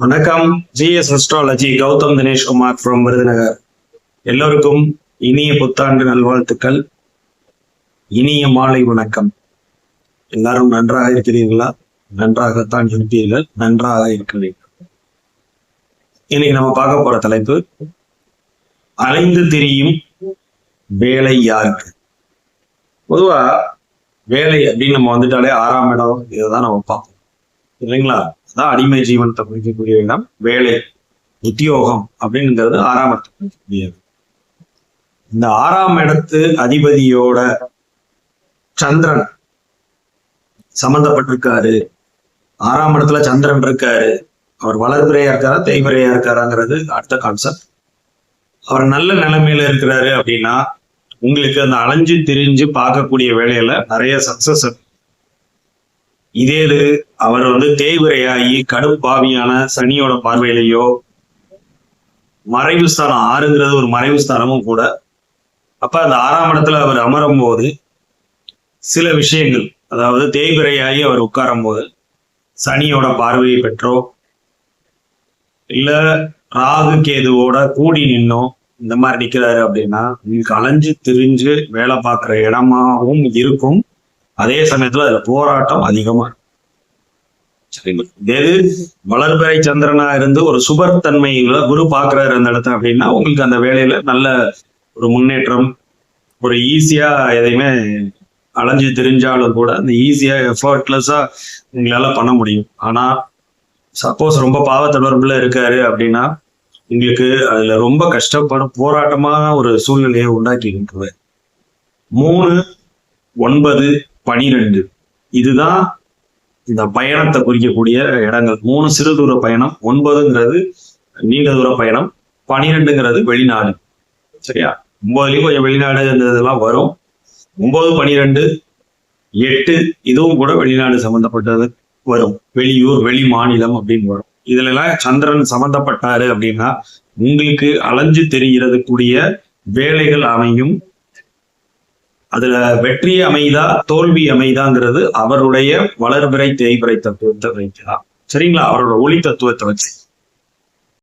வணக்கம். GS astrology Gautham Dineshkumar from Virudhunagar. எல்லோருக்கும் இனிய புத்தாண்டு நல்வாழ்த்துக்கள். இனிய மாலை வணக்கம். எல்லாரும் நன்றாக இருக்கிறீர்களா? நன்றாகத்தான் இருப்பீர்கள். நன்றாக இருக்கிறீர்கள் இன்னைக்கு நம்ம பார்க்க போற தலைப்பு அலைந்து திரியும் வேலை யாருக்கு? பொதுவா வேலை அப்படின்னு நம்ம வந்துட்டாலே ஆறாம் இடம் இதுதான் நம்ம பார்ப்போம். இல்லைங்களா? அதான் அடிமை ஜீவனத்தை குறிக்கக்கூடிய இடம் வேலை உத்தியோகம் அப்படிங்கிறது ஆறாம் இடத்தை குறிக்கக்கூடியது இந்த ஆறாம் இடத்து அதிபதியோட சந்திரன் சம்பந்தப்பட்டிருக்காரு. ஆறாம் இடத்துல சந்திரன் இருக்காரு. அவர் வளர்பிறையா இருக்காரா தேய்பிறையா இருக்காராங்கிறது அடுத்த கான்செப்ட் அவர் நல்ல நிலைமையில இருக்கிறாரு அப்படின்னா உங்களுக்கு அந்த அலைஞ்சு திரிஞ்சு பார்க்கக்கூடிய வேலையில நிறைய சக்சஸ் இதே இது அவர் வந்து தேய்விரையாகி கடுப்பாவியான சனியோட பார்வையிலையோ மறைவு ஸ்தானம் ஆறுங்கிறது ஒரு மறைவு ஸ்தானமும் கூட. அப்ப அந்த ஆறாம் இடத்துல அவர் அமரும் போது சில விஷயங்கள் அதாவது தேய்விரையாகி அவர் உட்காரும் போது சனியோட பார்வையை பெற்றோ இல்ல ராகு கேதுவோட கூடி நின்னோ இந்த மாதிரி நிக்கிறாரு அப்படின்னா உங்களுக்கு அலைஞ்சு திரிஞ்சு வேலை பார்க்குற இடமாவும் இருக்கும். அதே சமயத்துல அதுல போராட்டம் அதிகமா இருக்கும். சரிங்களா எது வளர்பிறை சந்திரனா இருந்து ஒரு சுபர் தன்மையில குரு பாக்குறாரு அந்த இடத்த அப்படின்னா உங்களுக்கு அந்த வேலையில நல்ல ஒரு முன்னேற்றம் ஒரு ஈஸியா எதையுமே அலைஞ்சு தெரிஞ்சாலும் கூட அந்த ஈஸியா எஃபர்ட்லெஸ்ஸா உங்களால பண்ண முடியும். ஆனா சப்போஸ் ரொம்ப பாவ தொடர்புல இருக்காரு அப்படின்னா உங்களுக்கு அதுல ரொம்ப கஷ்டப்படும் போராட்டமான ஒரு சூழ்நிலையை உண்டாக்கி இருக்கிறது மூணு ஒன்பது பனிரெண்டு. இதுதான் இந்த பயணத்தை குறிக்கக்கூடிய இடங்கள். மூணு சிறு தூர பயணம் ஒன்பதுங்கிறது நீண்ட தூர பயணம் பனிரெண்டுங்கிறது வெளிநாடு. சரியா? ஒன்பதுலயும் கொஞ்சம் வெளிநாடு இந்த இதெல்லாம் வரும். ஒன்பது பனிரெண்டு எட்டு இதுவும் கூட வெளிநாடு சம்பந்தப்பட்டது வரும். வெளியூர் வெளி மாநிலம் அப்படின்னு வரும். இதுல எல்லாம் சந்திரன் சம்பந்தப்பட்டாரு அப்படின்னா உங்களுக்கு அலைஞ்சு தெரிகிறது கூடிய வேலைகள் அமையும். அதுல வெற்றி அமைதா தோல்வி அமைதாங்கிறது அவருடைய வளர்பிறை தேய்பிறை தத்துவத்தை வைக்கலாம் சரிங்களா? அவரோட ஒளி தத்துவத்தை வச்சு.